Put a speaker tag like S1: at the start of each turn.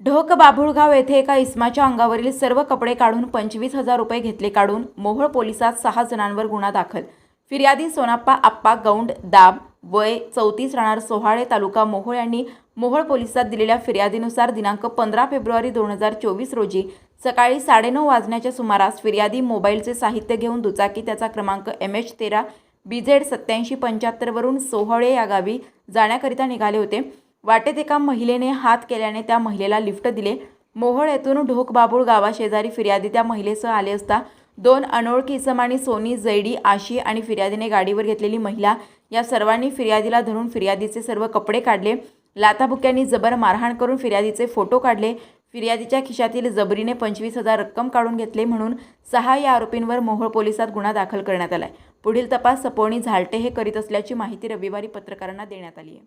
S1: ढोक बाभुळगाव येथे एका इस्माच्या अंगावरील सर्व कपडे काढून पंचवीस हजार रुपये घेतले काढून मोहोळ पोलिसात सहा जणांवर गुन्हा दाखल. फिर्यादी सोनाप्पा आप्पा गौंड दाब वय चौतीस राहणार सोहाळे तालुका मोहोळ यांनी मोहोळ पोलिसात दिलेल्या फिर्यादीनुसार दिनांक पंधरा फेब्रुवारी दोन हजार चोवीस रोजी सकाळी साडेनऊ वाजण्याच्या सुमारास फिर्यादी मोबाईलचे साहित्य घेऊन दुचाकी त्याचा क्रमांक एम एच तेरा बी झेड सत्याऐंशी पंच्याहत्तरवरून सोहळे या गावी जाण्याकरिता निघाले होते. वाटेत एका महिलेने हात केल्याने त्या महिलेला लिफ्ट दिले. मोहोळ येथून ढोकबाबूळ गावाशेजारी फिर्यादी त्या महिलेसह आले असता दोन अनोळखी इसम आणि सोनी जैडी आशी आणि फिर्यादीने गाडीवर घेतलेली महिला या सर्वांनी फिर्यादीला धरून फिर्यादीचे सर्व कपडे काढले. लाथाबुक्यांनी जबर मारहाण करून फिर्यादीचे फोटो काढले. फिर्यादीच्या खिशातील जबरीने पंचवीस हजार रक्कम काढून घेतले म्हणून सहा या आरोपींवर मोहोळ पोलिसात गुन्हा दाखल करण्यात आला आहे पुढील तपास सपोणी झालटे हे करीत असल्याची माहिती रविवारी पत्रकारांना देण्यात आली आहे.